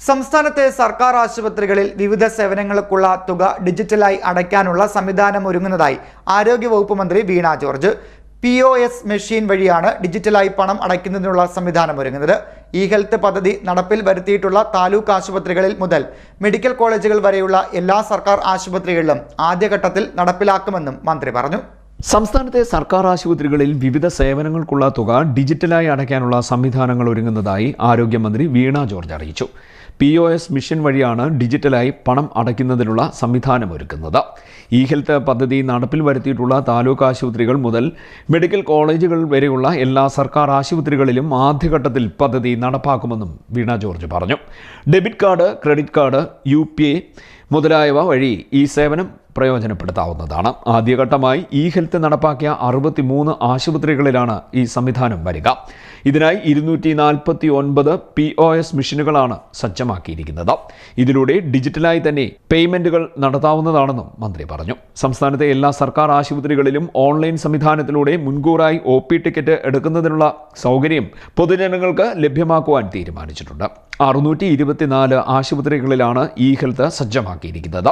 സംസ്ഥാനത്തെ സർക്കാർ ആശുപത്രികളിൽ വിവിധ സേവനങ്ങൾക്കുള്ള തുക ഡിജിറ്റലായി അടയ്ക്കാനുള്ള സംവിധാനം ഒരുങ്ങുന്നതായി ആരോഗ്യവകുപ്പ് മന്ത്രി Veena George. P O S machine വഴിയാണ് ഡിജിറ്റലായി പണം അടയ്ക്കുന്നതിനുള്ള സംവിധാനം ഒരുങ്ങുന്നത്. ഇ ഹെൽത്ത് പദ്ധതി നടപ്പിൽ വരുത്തിയിട്ടുള്ള താലൂക്ക് ആശുപത്രികളിൽ മുതൽ മെഡിക്കൽ കോളേജുകൾ വരെയുള്ള എല്ലാ സർക്കാർ ആശുപത്രികളിലും ആദ്യഘട്ടത്തിൽ നടപ്പിലാക്കുമെന്നും മന്ത്രി പറഞ്ഞു. സംസ്ഥാനത്തെ സർക്കാർ ആശുപത്രികളിൽ വിവിധ സേവനങ്ങൾക്കുള്ള തുക ഡിജിറ്റലായി അടയ്ക്കാനുള്ള സംവിധാനങ്ങൾ ഒരുങ്ങുന്നതായി ആരോഗ്യമന്ത്രി വീണ ജോർജ് അറിയിച്ചു. പി ഒ എസ് മിഷൻ വഴിയാണ് ഡിജിറ്റലായി പണം അടയ്ക്കുന്നതിനുള്ള സംവിധാനം ഒരുക്കുന്നത്. ഇ ഹെൽത്ത് പദ്ധതി നടപ്പിൽ വരുത്തിയിട്ടുള്ള താലൂക്ക് ആശുപത്രികൾ മുതൽ മെഡിക്കൽ കോളേജുകൾ വരെയുള്ള എല്ലാ സർക്കാർ ആശുപത്രികളിലും ആദ്യഘട്ടത്തിൽ പദ്ധതി നടപ്പാക്കുമെന്നും വീണ ജോർജ് പറഞ്ഞു. Debit card credit card U മുതലായവ വഴി ഈ സേവനം പ്രയോജനപ്പെടുത്താവുന്നതാണ്. ആദ്യഘട്ടമായി ഇ ഹെൽത്ത് നടപ്പാക്കിയ അറുപത്തിമൂന്ന് ആശുപത്രികളിലാണ് ഈ സംവിധാനം വരിക. ഇതിനായി ഇരുന്നൂറ്റി നാൽപ്പത്തി ഒൻപത് പി ഒ എസ് മെഷീനുകളാണ് സജ്ജമാക്കിയിരിക്കുന്നത്. ഇതിലൂടെ ഡിജിറ്റലായി തന്നെ പേയ്മെന്റുകൾ നടത്താവുന്നതാണെന്നും മന്ത്രി പറഞ്ഞു. സംസ്ഥാനത്തെ എല്ലാ സർക്കാർ ആശുപത്രികളിലും ഓൺലൈൻ സംവിധാനത്തിലൂടെ മുൻകൂറായി ഒ ടിക്കറ്റ് എടുക്കുന്നതിനുള്ള സൗകര്യം പൊതുജനങ്ങൾക്ക് ലഭ്യമാക്കുവാൻ തീരുമാനിച്ചിട്ടുണ്ട്. അറുന്നൂറ്റി ഇരുപത്തിനാല് ആശുപത്രികളിലാണ് ഇ ഹെൽത്ത് സജ്ജമാക്കിയിരിക്കുന്നത്.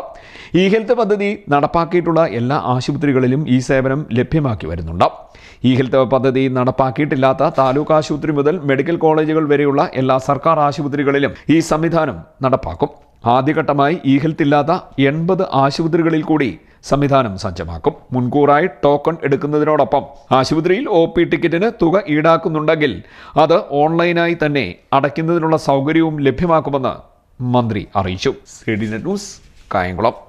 ഇ ഹെൽത്ത് പദ്ധതി നടപ്പാക്കിയിട്ടുള്ള എല്ലാ ആശുപത്രികളിലും ഈ സേവനം ലഭ്യമാക്കി വരുന്നുണ്ട്. ഇ ഹെൽത്ത് പദ്ധതി നടപ്പാക്കിയിട്ടില്ലാത്ത താലൂക്ക് ആശുപത്രി മുതൽ മെഡിക്കൽ കോളേജുകൾ വരെയുള്ള എല്ലാ സർക്കാർ ആശുപത്രികളിലും ഈ സംവിധാനം നടപ്പാക്കും. ആദ്യഘട്ടമായി ഇ ഹെൽത്ത് ഇല്ലാത്ത എൺപത് ആശുപത്രികളിൽ കൂടി സംവിധാനം സജ്ജമാക്കും. മുൻകൂറായി ടോക്കൺ എടുക്കുന്നതിനോടൊപ്പം ആശുപത്രിയിൽ ഒ പി ടിക്കറ്റിന് തുക ഈടാക്കുന്നുണ്ടെങ്കിൽ അത് ഓൺലൈനായി തന്നെ അടയ്ക്കുന്നതിനുള്ള സൗകര്യവും ലഭ്യമാക്കുമെന്ന് മന്ത്രി അറിയിച്ചു. C D news Kayamkulam.